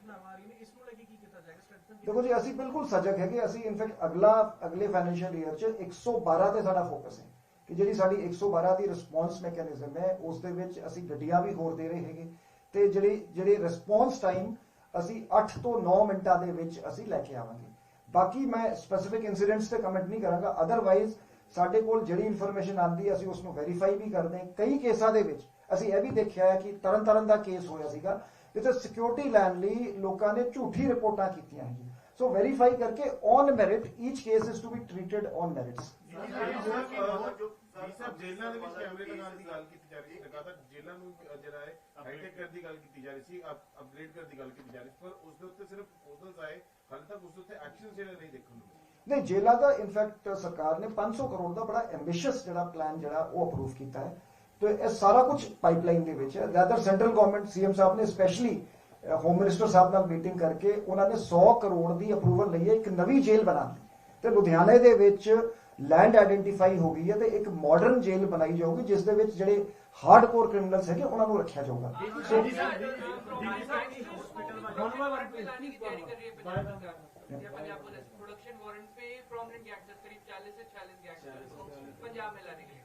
ਦੇਖੋ ਜੀ ਅਸੀਂ ਬਿਲਕੁਲ ਸਜਗ ਹੈਗੇ ਅਸੀਂ ਇਨਫੈਕਟ ਅਗਲਾ ਅਗਲੇ ਫਾਈਨੈਂਸ਼ੀਅਲ ਈਅਰ 'ਚ 112 ਤੇ ਸਾਡਾ ਫੋਕਸ ਹੈ ਕਿ ਜਿਹੜੀ ਸਾਡੀ 112 ਦੀ ਰਿਸਪੌਂਸ ਮੈਕੈਨਿਜ਼ਮ ਹੈ ਉਸ ਦੇ ਵਿੱਚ ਅਸੀਂ ਗੱਡੀਆਂ ਵੀ ਹੋਰ ਦੇ ਰਹੇ ਹੈਗੇ। ਤੇ ਜਿਹੜੀ ਜਿਹੜੀ ਰਿਸਪੌਂਸ ਟਾਈਮ ਅਸੀਂ 8 ਤੋਂ 9 ਮਿੰਟਾਂ ਦੇ ਵਿੱਚ ਅਸੀਂ ਲੈ ਕੇ ਆਵਾਂਗੇ। ਬਾਕੀ ਮੈਂ ਸਪੈਸੀਫਿਕ ਇਨਸੀਡੈਂਟਸ ਤੇ ਕਮੈਂਟ ਨਹੀਂ ਕਰਾਂਗਾ। ਅਦਰਵਾਈਜ਼ ਸਾਡੇ ਕੋਲ ਜਿਹੜੀ ਇਨਫੋਰਮੇਸ਼ਨ ਆਂਦੀ ਹੈ ਅਸੀਂ ਉਸ ਨੂੰ ਵੈਰੀਫਾਈ ਵੀ ਕਰਦੇ ਹਾਂ। ਕਈ ਕੇਸਾਂ ਦੇ ਵਿੱਚ ਅਸੀਂ ਇਹ ਵੀ ਦੇਖਿਆ ਹੈ ਕਿ ਤਰਨ ਤਾਰਨ ਦਾ ਕੇਸ ਹੋਇਆ ਸੀਗਾ। ਜਿੱਥੇ ਸਿਕਿਉਰਿਟੀ ਲੈਣ ਲਈ ਲੋਕਾਂ ਨੇ ਝੂਠੀ ਰਿਪੋਰਟਾਂ ਕੀਤੀਆਂ ਹੈਗੀਆਂ ਸੋ ਵੈਰੀਫਾਈ ਕਰਕੇ on merit each case is to be treated on merits ਜੀ ਸਾਹਿਬ ਜੇਲ੍ਹਾਂ ਦੇ ਵਿੱਚ ਕੈਮਰੇ ਲਗਾਉਣ ਦੀ ਗੱਲ ਕੀਤੀ ਜਾ ਰਹੀ ਸੀ ਲਗਾਤਾਰ ਜੇਲ੍ਹਾਂ ਨੂੰ ਅ, ਜਿਹੜਾ ਹੈ ਹਾਈਟੈਕ ਕਰਨ ਦੀ ਗੱਲ ਕੀਤੀ ਜਾ ਰਹੀ ਸੀ ਅਪਗ੍ਰੇਡ ਕਰਨ ਦੀ ਗੱਲ ਕੀਤੀ ਜਾ ਰਹੀ ਸੀ ਪਰ ਉਸ ਦੇ ਉੱਤੇ ਸਿਰਫ ਪ੍ਰਪੋਜ਼ਲਸ ਆਏ ਹਾਲੇ ਤੱਕ ਉਸ ਦੇ ਉੱਤੇ ਐਕਸ਼ਨ ਜਿਹੜੇ ਨਹੀਂ ਦੇਖਣ ਨੂੰ ਮਿਲੇ ਨਹੀਂ ਜੇਲਾ ਦਾ ਇਨਫੈਕਟ ਸਰਕਾਰ ਨੇ 500 ਕਰੋੜ ਦਾ ਬੜਾ ਐਂਬੀਸ਼ੀਅਸ ਜਿਹੜਾ ਪਲਾਨ ਜਿਹੜਾ ਉਹ ਅਪਰੂਵ ਕੀਤਾ ਹੈ ਤੇ ਇਹ ਸਾਰਾ ਕੁਝ ਪਾਈਪਲਾਈਨ ਦੇ ਵਿੱਚ ਹੈ ਜ਼ਿਆਦਾਤਰ ਸੈਂਟਰਲ ਗਵਰਨਮੈਂਟ ਸੀਐਮ ਸਾਹਿਬ ਨੇ ਸਪੈਸ਼ਲੀ ਹੋਮ ਮਿਨਿਸਟਰ ਸਾਹਿਬ ਨਾਲ ਮੀਟਿੰਗ ਕਰਕੇ ਉਹਨਾਂ ਨੇ 100 ਕਰੋੜ ਦੀ ਅਪਰੂਵਲ ਲਈ ਹੈ ਇੱਕ ਨਵੀਂ ਜੇਲ੍ਹ ਬਣਾਉਣ ਦੀ ਤੇ ਲੁਧਿਆਣੇ ਦੇ ਵਿੱਚ ਲੈਂਡ ਆਇਡੈਂਟੀਫਾਈ ਹੋ ਗਈ ਹੈ ਤੇ ਇੱਕ ਮਾਡਰਨ ਜੇਲ੍ਹ ਬਣਾਈ ਜਾਊਗੀ ਜਿਸ ਦੇ ਵਿੱਚ ਜਿਹੜੇ ਹਾਰਡਕੋਰ ਕ੍ਰਿਮੀਨਲਸ ਹੈਗੇ ਉਹਨਾਂ ਨੂੰ ਰੱਖਿਆ ਜਾਊਗਾ ਸੋ लाने की तैयारी कर रही है पंजाब सरकार या पंजाब पुलिस प्रोडक्शन वारंट पे प्रोमिनेंट गैंगस्टर करीब 40 से 40 गैंगस्टर को पंजाब में लाने के लिए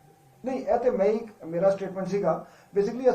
ਨਹੀਂ ਇਹ ਤੇ ਮੈਂ ਹੀ ਮੇਰਾ ਸਟੇਟਮੈਂਟ ਸੀਗਾ। ਬੇਸਿਕਲੀ ਅਸੀਂ